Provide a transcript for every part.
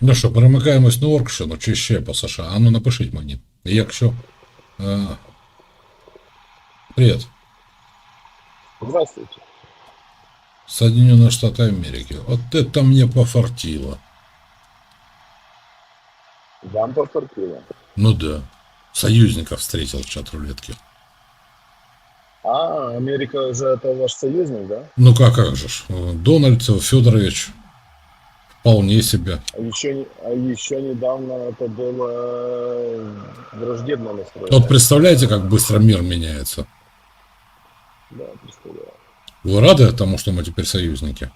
Ну що, перемикаємось на Оркщину чи ще по США? А ну напишіть мені. Якщо. Е... Привіт. Здравствуйте. Соединенные Штаты Америки. Вот это мне пофартило. Вам пофартило. Ну да. Союзников встретил в чат-рулетке. А, Америка уже это ваш союзник, да? Ну как, как же ж. Дональд Федорович вполне себе. А еще, а еще недавно это было э, враждебно настроено. Вот представляете, как быстро мир меняется? Да, представляю. Вы рады тому, что мы теперь союзники?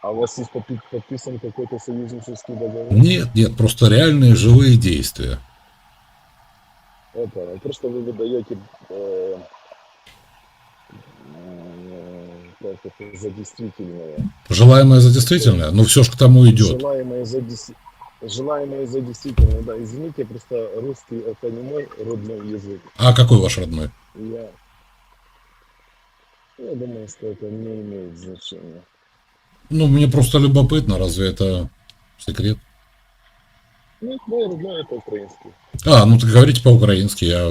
А у вас есть подпи- подписан какой-то союзнический договор? Нет, нет, просто реальные живые действия. Это, просто вы выдаете э, э, за действительное. Желаемое за действительное? Ну все ж к тому идет. Желаемое за, желаемое за действительное, да. Извините, просто русский это не мой родной язык. А какой ваш родной? Я, я думаю, что это не имеет значения. Ну, мне просто любопытно, разве это секрет? Ну, мой родной это украинский. А, ну так говорите по-украински, я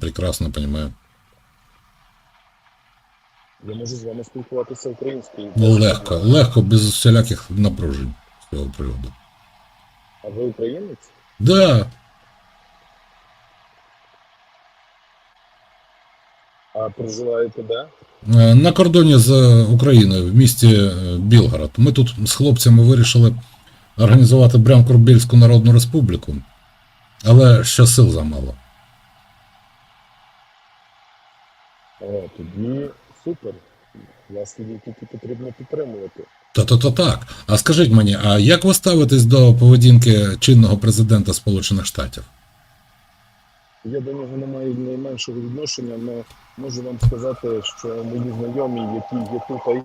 прекрасно понимаю. Я можу з вами спілкуватися українською. Легко, легко, без всіляких напружень з цього приводу. А ви українець? Да, А проживаєте де? е, на кордоні з Україною в місті е, Білгород. Ми тут з хлопцями вирішили організувати Брянкурбільську Народну Республіку, але ще сил замало. О, тоді супер. Вас тоді тільки потрібно підтримувати. Та-та-та так. А скажіть мені, а як ви ставитесь до поведінки чинного президента Сполучених Штатів? Я до нього не маю найменшого відношення, але можу вам сказати, що мої знайомі, які є тут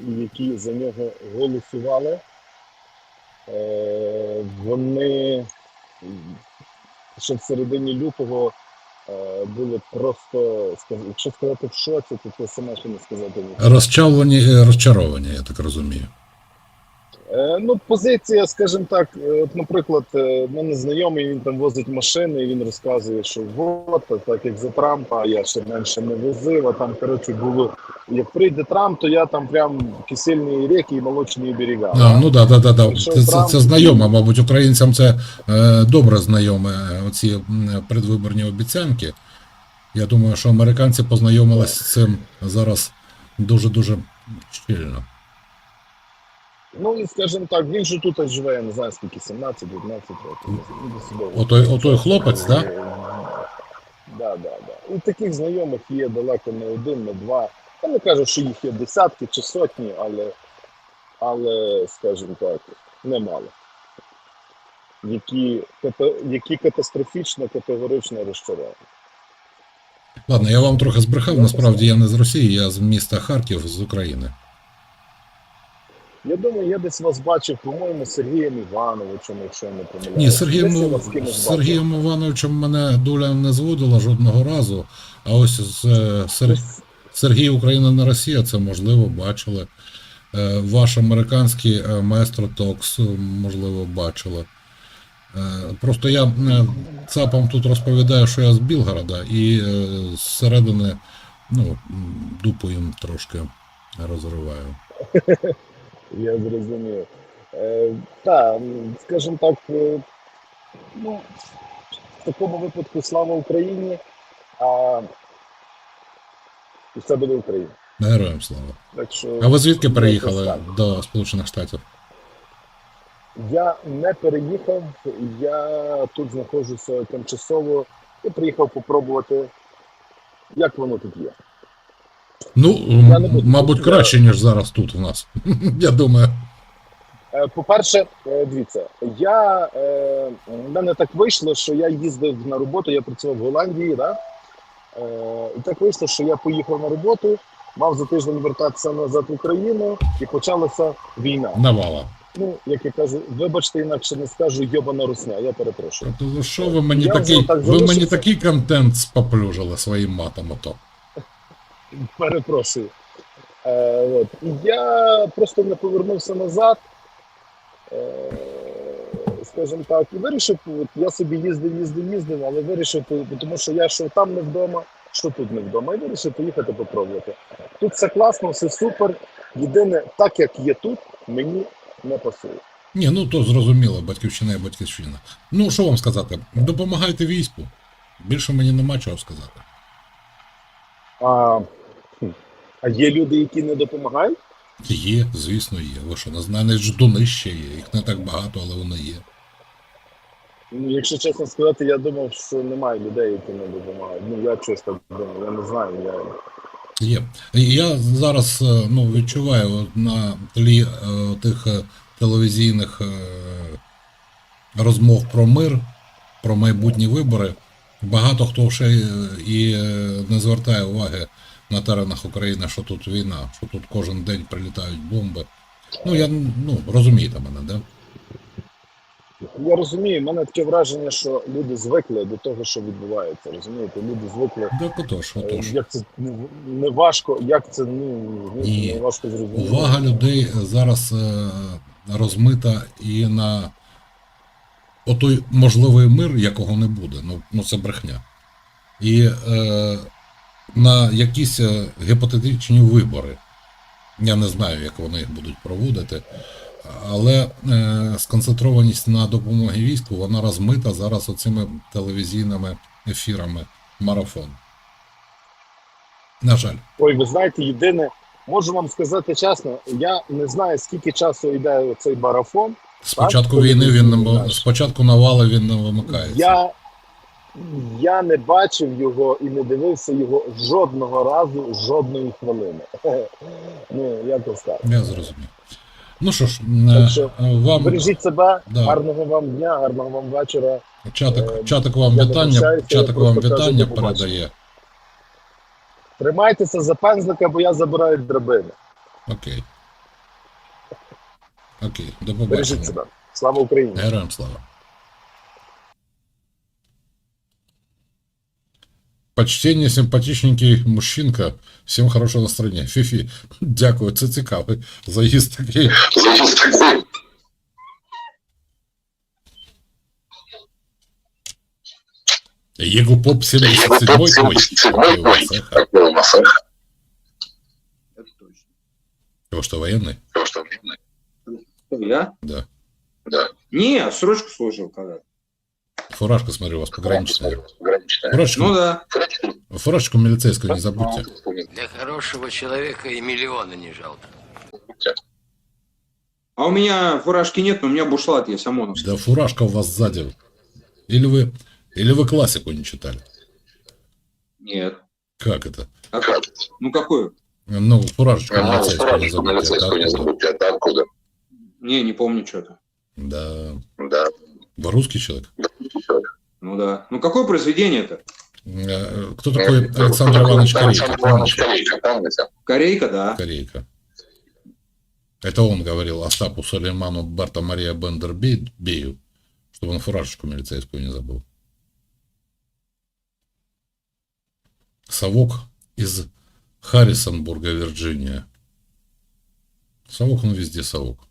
і які за нього голосували, е, вони ще в середині лютого були просто, якщо сказати в шоці, то це саме що не сказати. Розчавлені розчаровані, я так розумію. Е, Ну, позиція, скажімо так, е, от, наприклад, е, в мене знайомий, він там возить машини, і він розказує, що от, так як за Трампа, я ще менше не возив, а там, коротше, було, як прийде Трамп, то я там прям кисельні ріки і молочні берега. А, ну да, да, да, да. Це, це, це знайоме, мабуть, українцям це е, добре знайоме, оці предвиборні обіцянки. Я думаю, що американці познайомилися з цим зараз дуже-дуже щільно. Ну, і скажімо так, він же тут живе, я не знаю скільки, 17-19 років. Отой, отой хлопець, так? Е, Да, да, да. І таких знайомих є далеко не один, не два. Я не кажу, що їх є десятки чи сотні, але, але скажімо так, немало. Які, які катастрофічно, категорично розчаровані. Ладно, я вам трохи збрехав, насправді я не з Росії, я з міста Харків, з України. Я думаю, я десь вас бачив, по-моєму, Сергієм Івановичем, якщо я не помиляюсь. Ні, Сергієм. Сергієм Івановичем мене доля не зводила жодного разу, а ось з е, Сер... Сергій Україна не Росія, це можливо бачили. Е, Ваш американський е, маестро Токс, можливо, бачили. Просто я ЦАПам тут розповідаю, що я з Білгорода, і зсередини ну, дупу їм трошки розриваю. Я зрозумів. Е, так, скажімо так, е, ну, в такому випадку слава Україні, а і все буде Україна. Героям слава. Так що А ви звідки якось переїхали так. до Сполучених Штатів? Я не переїхав, я тут знаходжуся тимчасово і приїхав попробувати, як воно тут є. Ну, буду. мабуть, краще, ніж зараз тут у нас. Я думаю. Е, По-перше, е, дивіться, я е, в мене так вийшло, що я їздив на роботу, я працював в Голландії, да? е, і так вийшло, що я поїхав на роботу, мав за тиждень вертатися назад в Україну, і почалася війна. Навала. Ну, як я кажу, вибачте, інакше не скажу йобана русня, я перепрошую. Ну, Що ви мені Я такий, так ви мені такий контент споплюжили своїм матом ото. Перепрошую. Е, от. І я просто не повернувся назад. е, скажімо так, і вирішив, от я собі їздив, їздив, їздив, але вирішив, тому що я що там не вдома, що тут не вдома, і вирішив поїхати попробувати. Тут все класно, все супер. Єдине, так як є тут, мені не пасує. Ні, ну то зрозуміло, батьківщина і батьківщина. Ну, що вам сказати? Допомагайте війську. Більше мені нема чого сказати. А, а є люди, які не допомагають? Є, звісно, є. Ви що, не знаєте, ждуни ще є. Їх не так багато, але вони є. Ну, якщо чесно сказати, я думав, що немає людей, які не допомагають. Ну я щось так думав, я не знаю. Я... Є. Я зараз е, ну, відчуваю на тлі е, тих е, телевізійних розмов про мир, про майбутні вибори. Багато хто ще і не звертає уваги на теренах України, що тут війна, що тут кожен день прилітають бомби. Ну, я ну, розумієте мене, да? я розумію, в мене таке враження, що люди звикли до того, що відбувається. Розумієте, люди звикли. Так отож, е, отож. Як це ну, не важко, як це ну Ні. не важко зрозуміти. Увага людей зараз е, розмита і на отой можливий мир, якого не буде. Ну, ну це брехня. І е, на якісь е, гіпотетичні вибори. Я не знаю, як вони їх будуть проводити. Але е, сконцентрованість на допомогі війську, вона розмита зараз оцими телевізійними ефірами марафон. На жаль. Ой, ви знаєте, єдине, можу вам сказати чесно, я не знаю, скільки часу йде цей марафон. Спочатку Так, війни він не спочатку навали він не вимикається. Я, я не бачив його і не дивився його жодного разу, жодної хвилини. Ну, якось так. Я зрозумів. Ну що ж, Так е, що вам Бережіть себе, Да. гарного вам дня, гарного вам вечора. чатик, е, чатик вам я вітання, чатик вам просто кажу, вітання передає. Тримайтеся за пензлика, бо я забираю драбини. Окей. Окей, до Бережіть себе. Слава Україні! Героям слава. Почтення, симпатичненький мужчинка. Всім хорошого настроєння. Фіфі, дякую, це цікавий заїзд такий. Єгу Поп 77 ой, такой у вас, эх, Это точно. Вы что, военный? Кто, я? Да. Не, срочку служил когда. Фуражка, смотрю, у вас пограничная. Фуражечку, Ну да. фуражечку милицейскую не забудьте. Для хорошего человека и миллиона не жалко. А у меня фуражки нет, но у меня бушлат есть ОМОНовский. Да фуражка у вас сзади. Или вы, или вы классику не читали? Нет. Как это? А как? Ну какую? Ну, фуражечку милицейскую не забудьте. Это откуда? Не, не помню что-то. Да. Да, Вы русский человек? Ну да. Ну какое произведение это? Э, Кто такой Александр Иванович Корейка? Александр Иванович? Корейка? Корейка, да. Корейка. Это он говорил Остапу Сулейману Барта Мария Бендербею, чтобы он фуражечку милицейскую не забыл. Совок из Харрисонбурга, Вирджиния. Совок, он везде совок.